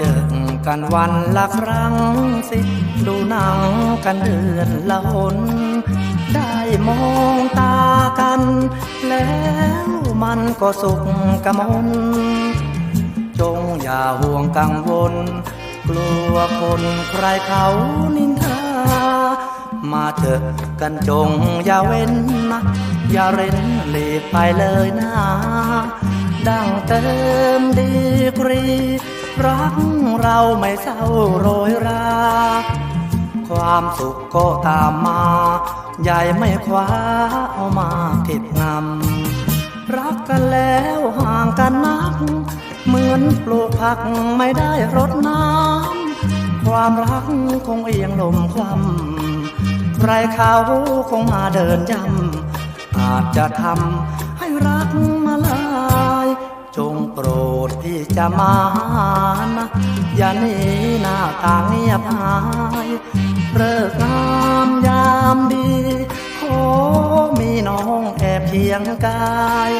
จอกันวันละครั้งสิ ดูหนังกันเดือนละหน ได้มองตากัน แล้วมันก็สุขกะมนจงอย่าห่วงกังวล กลัวคนใครเขานินทา มาเถอะกันจงอย่าเว้นนะ อย่าเร้นหลีกไปเลยนะ ดังเติมดีกรี รักเราไม่เศร้าโรยรา ความสุขก็ตามมา ใหญ่ไม่คว้าเอามาเก็บงำรักกันแล้วห่างกันนัก เหมือนปลูกผักไม่ได้รดน้ำ ความรักคงเอียงลมคว่ำใครเขาคงมาเดินย้ำอาจจะทำให้รักมาลา จงโปรดพี่จะมาหานะอย่าหนีหน้าต่างเงียบหายเลิกงามยามดีขอมีน้องแอบเพียงกาย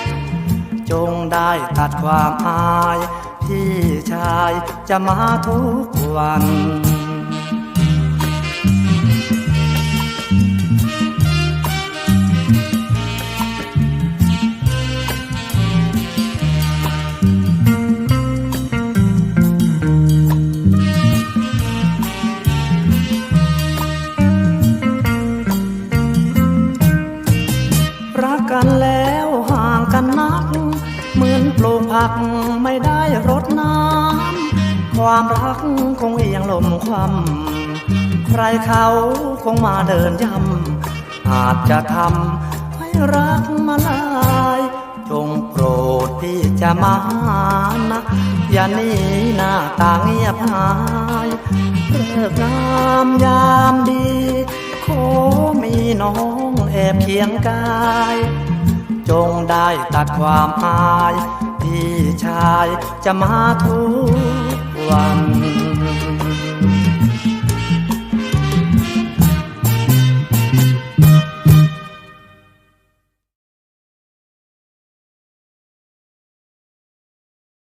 จงได้ตัดความอาย พี่ชายจะมาทุกวัน กันแล้วห่างกันนัก เหมือนปลูกผักไม่ได้รดน้ำ ความรักคงเอียงลมคว่ำใครเขาคงมาเดินย้ำอาจจะทำให้รักมาลาย จงโปรดพี่จะมาหานะอย่านีหน้าตาเงียบหายเลิกงามยามดีขอมีน้องแอบเคียงกาย จงได้ตัดความอาย พี่ชายจะมาทุกวัน